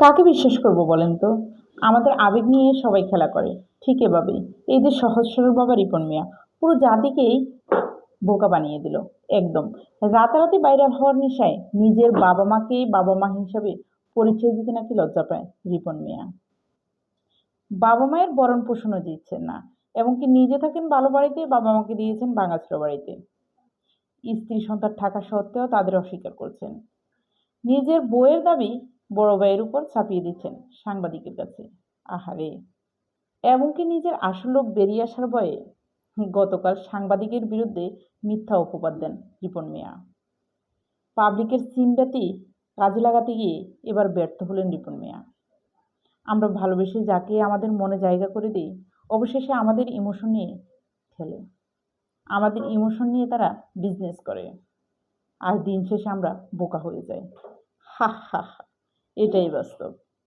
কাকে বিশ্বাস করব বলেন তো? আমাদের আবেগ নিয়ে সবাই খেলা করে, ঠিক এভাবেই। এই যে সহজ সরল বাবা রিপন মিয়া, পুরো জাতিকেই বোকা বানিয়ে দিল, একদম। রাতারাতি ভাইরাল হওয়ার নেশায় নিজের বাবা মাকেই বাবা মা হিসাবে পরিচয় দিতে নাকি লজ্জা পায় রিপন মিয়া। বাবা মায়ের বরণ পোষণও দিচ্ছেন না, এমনকি নিজে থাকেন ভালো বাড়িতে, বাবা মাকে দিয়েছেন বাঙাচড়া বাড়িতে। স্ত্রী সন্তান থাকা সত্ত্বেও তাদের অস্বীকার করছেন। নিজের বইয়ের দাবি বড় ভাইয়ের উপর চাপিয়ে দিচ্ছেন সাংবাদিকের কাছে। আহারে, এমনকি নিজের আসল লোক বেরিয়ে আসার ভয়ে গতকাল সাংবাদিকের বিরুদ্ধে মিথ্যা অপবাদ দেন রিপন মিয়া। পাবলিকের সিমব্যাতি কাজে লাগাতে গিয়ে এবার ব্যর্থ হলেন রিপন মিয়া। আমরা ভালোবেসে যাকে আমাদের মনে জায়গা করে দিই, অবশেষে আমাদের ইমোশন নিয়ে খেলে আমাদের ইমোশন নিয়ে তারা বিজনেস করে। আর দিন শেষে আমরা বোকা হয়ে যাই। হা হা হা। এটাই বাস্তব।